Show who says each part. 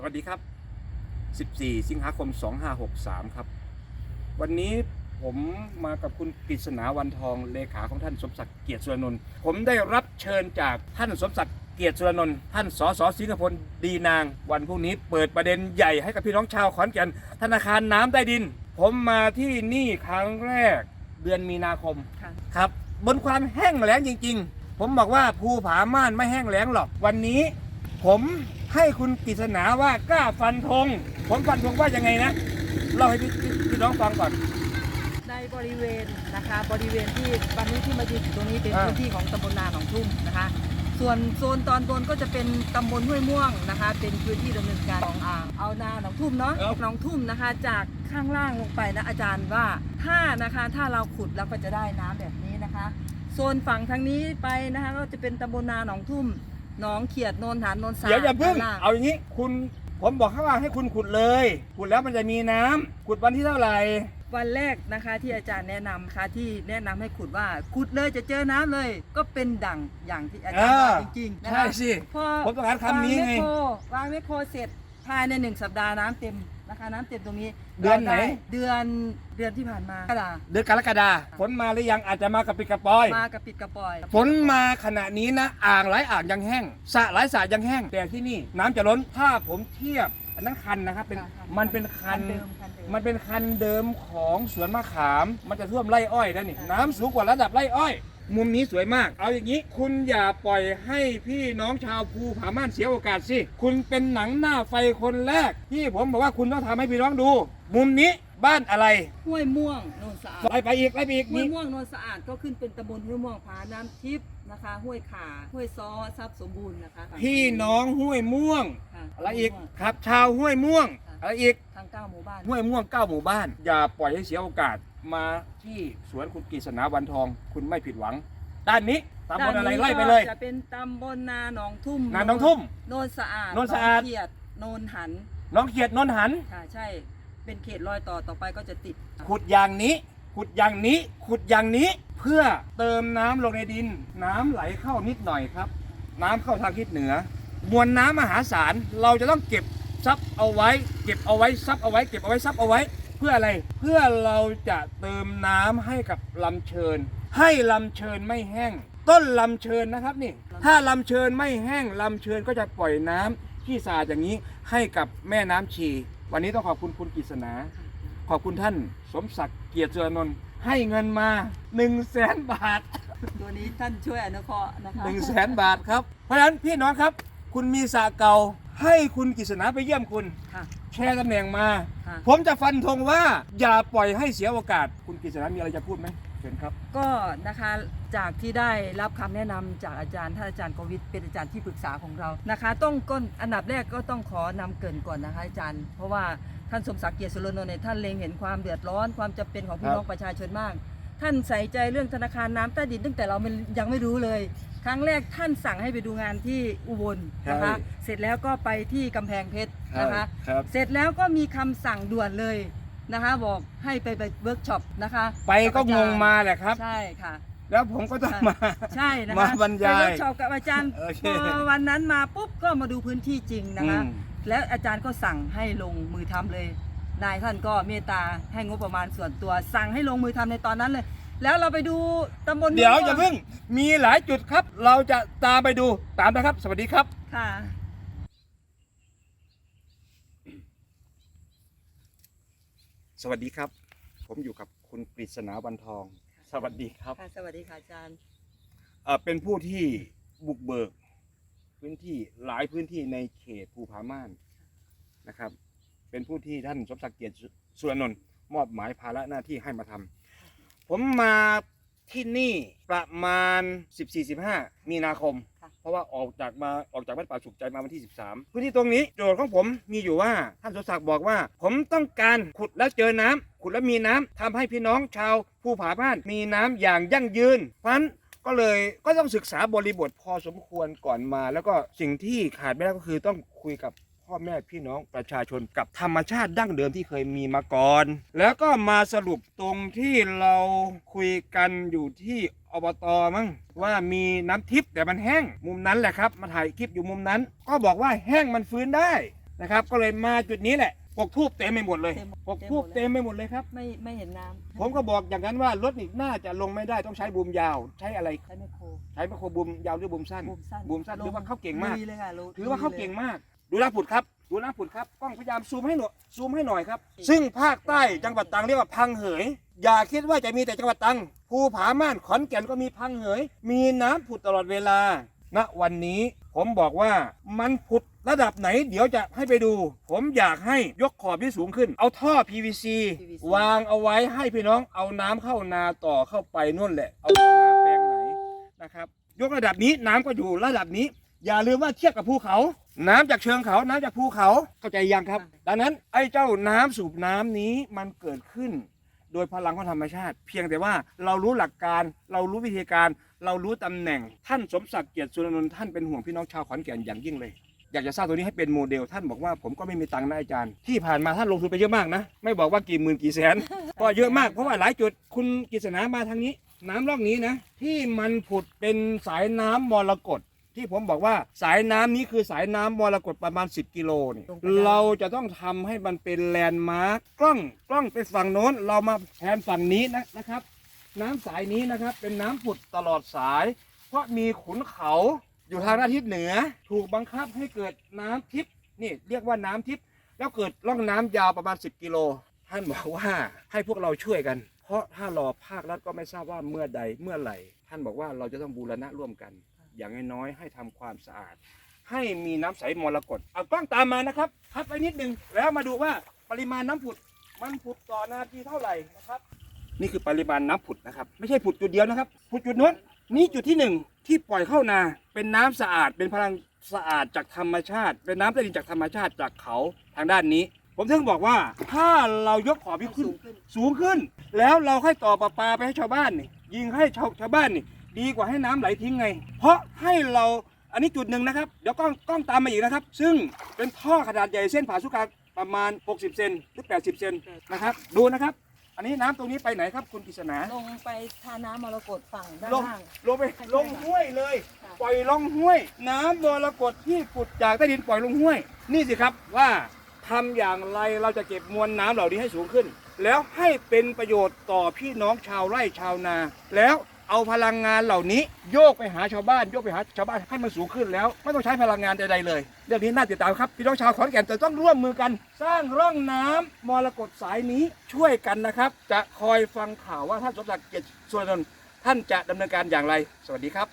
Speaker 1: สวัสดีครับ 14 สิงหาคม 2563 ครับ วันนี้ผมมากับคุณกฤษณาวันทองเลขาของท่านสมศักดิ์เกียรติสุรนนท์ผมได้รับเชิญจากท่านสมศักดิ์เกียรติสุรนนท์ท่านสสสิงคโปร์ดีนาง วันพรุ่งนี้เปิดประเด็นใหญ่ให้กับพี่น้องชาวขอนแก่นธนาคารน้ำใต้ดิน ผมมาที่นี่ครั้งแรกเดือนมีนาคม
Speaker 2: ค่ะ
Speaker 1: ครับ บนความแห้งแล้งจริง ๆ ผมบอกว่าภูผาม่านไม่แห้งแล้งหรอกวันนี้ ผม ให้คุณกฤษณาว่ากล้าฟันธงผมฟันธงว่ายังไงนะเล่าให้พี่พี่พี่น้องฟังก่อน
Speaker 2: ในบริเวณนะคะบริเวณที่วันนี้ที่มายืนอยู่ตรงนี้เป็น
Speaker 1: อ่า
Speaker 2: พื้นที่ของตำบลนาหนองทุ่มนะคะ ส่วนโซนตอนบนก็จะเป็นตำบลห้วยม่วงนะคะ เป็นพื้นที่ดำเนินการของอ่างเอานาหนองทุ่มเนาะหนองทุ่มนะคะ จากข้างล่างลงไปนะอาจารย์ว่าถ้านะคะถ้าเราขุดเราก็จะได้น้ำแบบนี้นะคะ โซนฝั่งทางนี้ไปนะคะก็จะเป็นตำบลนาหนองทุ่ม หนองเขียดโนนฐานโนนสา
Speaker 1: เดี๋ยวอย่าเพิ่ง
Speaker 2: ด้นล่
Speaker 1: เอาอย่างนี้คุณผมบอกเขาว่าให้คุณขุดเลยขุดแล้วมันจะมีน้ำขุดวันที่เท่าไหร่
Speaker 2: วันแรกนะคะที่อาจารย์แนะนำค่ะที่แนะนำให้ขุดว่าขุดเลยจะเจอน้ำเลย ก็เป็นดังอย่างที่อาจารย์บอกจริงๆนะ
Speaker 1: ใช่
Speaker 2: คะ
Speaker 1: สิ
Speaker 2: พอ
Speaker 1: ผมต้องการคำนี้ไง
Speaker 2: วางแมคโครวางแมคโครเสร็จภายในหนึ่งสัปดาห์น้ำเต็ม นะคะน้ำเต็มตรงนี้
Speaker 1: เดือนไหน
Speaker 2: ราเดือนเดือนที่ผ่านมากระดา
Speaker 1: เดือนกรกฎาฝนมาหรือยังอาจจะมากับปิดกระปอย
Speaker 2: มากับปิดกระปอย
Speaker 1: ฝนมาขณะนี้นะอ่างหลายอ่างยังแห้งสระหลายสระยังแห้ง แต่ที่นี่น้ำจะล้นถ้าผมเทียบ อันนั้นคันนะครับเป็น
Speaker 2: ค่ะ
Speaker 1: มันเป็นคัน
Speaker 2: เดิมคันเดิม
Speaker 1: มันเป็นคันเดิมของสวนมะขาม มันจะท่วมไร่อ้อยแล้วนี่
Speaker 2: ค่ะ
Speaker 1: น้ำสูงกว่าระดับไร่อ้อย มุมนี้สวยมาก เอาอย่างนี้ คุณอย่าปล่อยให้พี่น้องชาวภูผาม่านเสียโอกาสสิ คุณเป็นหนังหน้าไฟคนแรก ที่ผมบอกว่าคุณต้องทำให้พี่น้องดู มุมนี้บ้านอะไร
Speaker 2: ห้วยม่วงโนนสะอาด
Speaker 1: ไล่ไปอีกไล่ไปอีก
Speaker 2: ห้วย
Speaker 1: นี่
Speaker 2: ม่วงโนนสะอาดก็ขึ้นเป็นตำบลห้วยม่วงผาน้ำทิพย์นะคะ ห้วยขาห้วยซ้อทรัพย์สมบูรณ์นะคะ
Speaker 1: พี่น้องห้วยม่วง
Speaker 2: ค่ะ
Speaker 1: อะไรอีกครับ ชาวห้วยม่วงอะไรอีก
Speaker 2: ทางเก้าหมู่บ้าน
Speaker 1: ห้วยม่วงเก้าหมู่บ้าน อย่าปล่อยให้เสียโอกาส มาที่สวนคุณกฤษณาวันทอง คุณไม่ผิดหวัง ด้านนี้ตำบลอะไรไล่ไปเลย
Speaker 2: จะเป็นตำบลนาหนองทุ่ม
Speaker 1: นาหนองทุ่ม
Speaker 2: โนนสะอาด
Speaker 1: โนนสะอาด
Speaker 2: หนงเขียดโนนหัน
Speaker 1: น้องเขียดนนท์หัน
Speaker 2: ค่ะใช่เป็นเขตรอยต่อต่อไปก็จะติด
Speaker 1: ขุดอย่างนี้ ขุดอย่างนี้ ขุดอย่างนี้เพื่อเติมน้ำลงในดิน น้ำไหลเข้านิดหน่อยครับ น้ำเข้าทางทิศเหนือ มวลน้ำมหาศาลเราจะต้องเก็บซับเอาไว้ เก็บเอาไว้ซับเอาไว้ เก็บเอาไว้ซับเอาไว้ เพื่ออะไรเพื่อเราจะเติมน้ำให้กับลำเชิญ ให้ลำเชิญไม่แห้ง ต้นลำเชิญนะครับนี่ถ้าลำเชิญไม่แห้งลำเชิญก็จะปล่อยน้ำที่สะอาดอย่างนี้ให้กับแม่น้ำชี วันนี้ต้องขอบคุณคุณกฤษณาขอบคุณท่านสมศักดิ์เกียรติเจือนนท์ให้เงินมา1นึ่งแสนบาท
Speaker 2: ตัวนี้ท่านช่วยอนุเคราะห์นะคะ
Speaker 1: 1นึ่งแสนบาทครับ เพราะฉะนั้นพี่น้องครับ คุณมีสระเก่า ให้คุณกฤษณาไปเยี่ยมคุณ
Speaker 2: ค่ะ
Speaker 1: แชร์ตำแหน่งมา
Speaker 2: ค่ะ
Speaker 1: ผมจะฟันธงว่า อย่าปล่อยให้เสียโอกาส คุณกฤษณามีอะไรจะพูดไหมเชิญครับ
Speaker 2: ก็นะคะจากที่ได้รับคำแนะนำจากอาจารย์ท่านอาจารย์กวิทย์เป็นอาจารย์ที่ปรึกษาของเรานะคะ ต้องก้นอันดับแรกก็ต้องขอนำเกรินก่อนนะคะอาจารย์ เพราะว่าท่านสมศักดิ์เกียรติสุรนนท์เนี่ยท่านเล็งเห็นความเดือดร้อนความจำเป็นของพี่
Speaker 1: ครับ
Speaker 2: น้องประชาชนมาก ท่านใส่ใจเรื่องธนาคารน้ำใต้ดินตั้งแต่เราไม่ยังไม่รู้เลยค รั้งแรกท่านสั่งให้ไปดูงานที่อุบลนะคะเสร็จแล้วก็ไปที่กำแพงเพชรนะคะ
Speaker 1: ครับ
Speaker 2: เสร็จแล้วก็มีคำสั่งด่วนเลยนะคะ บอกให้ไปไปเวิร์กช็อปนะคะ
Speaker 1: ไปก็งงมาแหละครับ
Speaker 2: ใช่ค่ะ
Speaker 1: แล้วผมก็ต้องมา
Speaker 2: ใช่นะคะ
Speaker 1: มาบรรยาย
Speaker 2: ไปเวิร์กช็อปกับอาจารย์
Speaker 1: โอเค
Speaker 2: พอวันนั้นมาปุ๊บก็มาดูพื้นที่จริงนะคะ
Speaker 1: อืม
Speaker 2: แล้วอาจารย์ก็สั่งให้ลงมือทำเลย นายท่านก็เมตตาให้งบประมาณส่วนตัว สั่งให้ลงมือทำในตอนนั้นเลย แล้วเราไปดูตำบล
Speaker 1: เดี๋ยว
Speaker 2: ม่ง
Speaker 1: อย่าเพิ่งมีหลายจุดครับ เราจะตามไปดูตามนะครับ สวัสดีครับ
Speaker 2: ค่ะ
Speaker 1: สวัสดีครับ ผมอยู่กับคุณปริศนาวันทอง สวัสดีครับ
Speaker 2: ค่ะสวัสดีค่ะอาจารย์
Speaker 1: เอ่อเป็นผู้ที่บุกเบิก พื้นที่หลายพื้นที่ในเขตภูผาม่านนะครับ เป็นผู้ที่ท่านสมศักดิ์เกียรติสุรนนท์มอบหมายภาระหน้าที่ให้มาทำ ผมมาที่นี่ประมาณ 14-15 มีนาคม
Speaker 2: ค่ะ
Speaker 1: เพราะว่าออกจากมาออกจากวัดป่าสุขใจมาวันที่ 13 พื้นที่ตรงนี้โจทย์ของผมมีอยู่ว่าท่านสมศักดิ์บอกว่า ผมต้องการขุดแล้วเจอน้ำขุดแล้วมีน้ำทำให้พี่น้องชาวภูผาม่าน มีน้ำอย่างยั่งยืนเพราะฉะนั้นก็เลยก็ต้องศึกษาบริบทพอสมควรก่อนมา แล้วก็สิ่งที่ขาดไม่ได้ก็คือต้องคุยกับ พ่อแม่พี่น้องประชาชนกับธรรมชาติดั้งเดิมที่เคยมีมาก่อน แล้วก็มาสรุปตรงที่เราคุยกันอยู่ที่อบตมั้งว่ามีน้ำทิพย์แต่มันแห้งมุมนั้นแหละครับ มาถ่ายคลิปอยู่มุมนั้น ก็บอกว่าแห้งมันฟื้นได้นะครับ ก็เลยมาจุดนี้แหละปกทูบเต็มไปหมดเลย
Speaker 2: เต็ม
Speaker 1: ปกทูบเต็มไปหมดเลยครับ
Speaker 2: ไม่ไม่เห็นน้ำ
Speaker 1: ผมก็บอกอย่างนั้นว่ารถนี่น่าจะลงไม่ได้ต้องใช้บูมยาว ใช้อะไร
Speaker 2: ใช้ไมโคร
Speaker 1: ใช้ไมโครบูมยาวหรือบูมสั้น
Speaker 2: บูมสั้น
Speaker 1: บูมสั้นถือว่าเขาเก่งมาก
Speaker 2: ลุยเลยค่ะลุย
Speaker 1: ถือว่าเขาเก่งมาก ดูน้ำผุดครับ ดูน้ำผุดครับกล้องพยายามซูมให้หน่อยซูมให้หน่อยครับ ซึ่งภาคใต้จังหวัดตรังเรียกว่าพังเหย อย่าคิดว่าจะมีแต่จังหวัดตรังภูผาม่านขอนแก่นก็มีพังเหย มีน้ำผุดตลอดเวลา ณวันนี้ผมบอกว่ามันผุดระดับไหนเดี๋ยวจะให้ไปดู ผมอยากให้ยกขอบที่สูงขึ้น เอาท่อ PVC วางเอาไว้ให้พี่น้องเอาน้ำเข้านาต่อเข้าไปนู่นแหละ เอาเข้านาแปลงไหนนะครับ ยกระดับนี้น้ำก็อยู่ระดับนี้ อย่าลืมว่าเทียบกับภูเขา น้ำจากเชิงเขา น้ำจากภูเขาเข้าใจยังครับ ดังนั้นไอ้เจ้าน้ำสูบน้ำนี้มันเกิดขึ้น โดยพลังของธรรมชาติ เพียงแต่ว่าเรารู้หลักการ เรารู้วิธีการ เรารู้ตำแหน่ง ท่านสมศักดิ์เกียรติสุรนนท์ท่านเป็นห่วงพี่น้องชาวขอนแก่นอย่างยิ่งเลย อยากจะสร้างตัวนี้ให้เป็นโมเดล ท่านบอกว่าผมก็ไม่มีตังค์นะอาจารย์ ที่ผ่านมาท่านลงทุนไปเยอะมากนะ ไม่บอกว่ากี่หมื่นกี่แสน ก็เยอะมากเพราะว่าหลายจุดคุณกฤษณามาทางนี้ น้ำร่องนี้นะ ที่มันผุดเป็นสายน้ำมรกต ที่ผมบอกว่าสายน้ำนี้คือสายน้ำมรกตประมาณ 10 กิโลนี่เราจะต้องทำให้มันเป็นแลนด์มาร์กกล้องกล้องไปฝั่งโน้น เรามาแทนฝั่งนี้นะนะครับ น้ำสายนี้นะครับเป็นน้ำผุดตลอดสาย เพราะมีขุนเขาอยู่ทางด้านทิศเหนือ ถูกบังคับให้เกิดน้ำทิพย์นี่เรียกว่าน้ำทิพย์แล้วเกิดร่องน้ำยาวประมาณ 10 กิโล ท่านบอกว่าให้พวกเราช่วยกัน เพราะถ้ารอภาครัฐก็ไม่ทราบว่าเมื่อใดเมื่อไหร่ ท่านบอกว่าเราจะต้องบูรณะร่วมกัน อย่างน้อยๆให้ทำความสะอาด ให้มีน้ำใสมรกตเอากล้องตามมานะครับพัดไปนิดนึงแล้วมาดูว่าปริมาณน้ำผุดมันผุดต่อนาทีเท่าไหร่นะครับนี่คือปริมาณน้ำผุดนะครับ ไม่ใช่ผุดจุดเดียวนะครับผุดจุดนู้นนี่จุดที่หนึ่งที่ปล่อยเข้านาเป็นน้ำสะอาด เป็นพลังสะอาดจากธรรมชาติ เป็นน้ำใต้ดินจากธรรมชาติจากเขาทางด้านนี้ ผมถึงบอกว่าถ้าเรายกขอบขึ้น
Speaker 2: สูงขึ้น
Speaker 1: นแล้วเราค่อยต่อประปาไปให้ชาวบ้านนี่ยิงให้ชาวชาวบ้านนี่ ดีกว่าให้น้ำไหลทิ้งไง เพราะให้เราอันนี้จุดหนึ่งนะครับ เดี๋ยวกล้องกล้องตามมาอีกนะครับ ซึ่งเป็นท่อขนาดใหญ่เส้นผ่าศูนย์กลางประมาณ 60 เซนหรือ 80 เซนนะครับ ดูนะครับ อันนี้น้ำตรงนี้ไปไหนครับคุณกฤษณา
Speaker 2: ลงไปทาน้ำมรกตฝั่งด้าน
Speaker 1: ลง
Speaker 2: ล่าง
Speaker 1: ลงไปลงห้วยเลย
Speaker 2: ค่ะ
Speaker 1: ปล่อยลงห้วย น้ำมรกตที่ผุดจากใต้ดินปล่อยลงห้วย นี่สิครับว่าทำอย่างไรเราจะเก็บมวลน้ำเหล่านี้ให้สูงขึ้น แล้วให้เป็นประโยชน์ต่อพี่น้องชาวไร่ชาวนา แล้ว เอาพลังงานเหล่านี้โยกไปหาชาวบ้านโยกไปหาชาวบ้านให้มันสูงขึ้นแล้ว ไม่ต้องใช้พลังงานใดๆเลยเรื่องนี้น่าติดตามครับพี่น้องชาวขอนแก่นจะต้องร่วมมือกัน สร้างร่องน้ำมรกตสายนี้ช่วยกันนะครับ จะคอยฟังข่าวว่าท่านสมศักดิ์เกียรติสุรนนท์ท่านจะดำเนินการอย่างไร สวัสดีครับ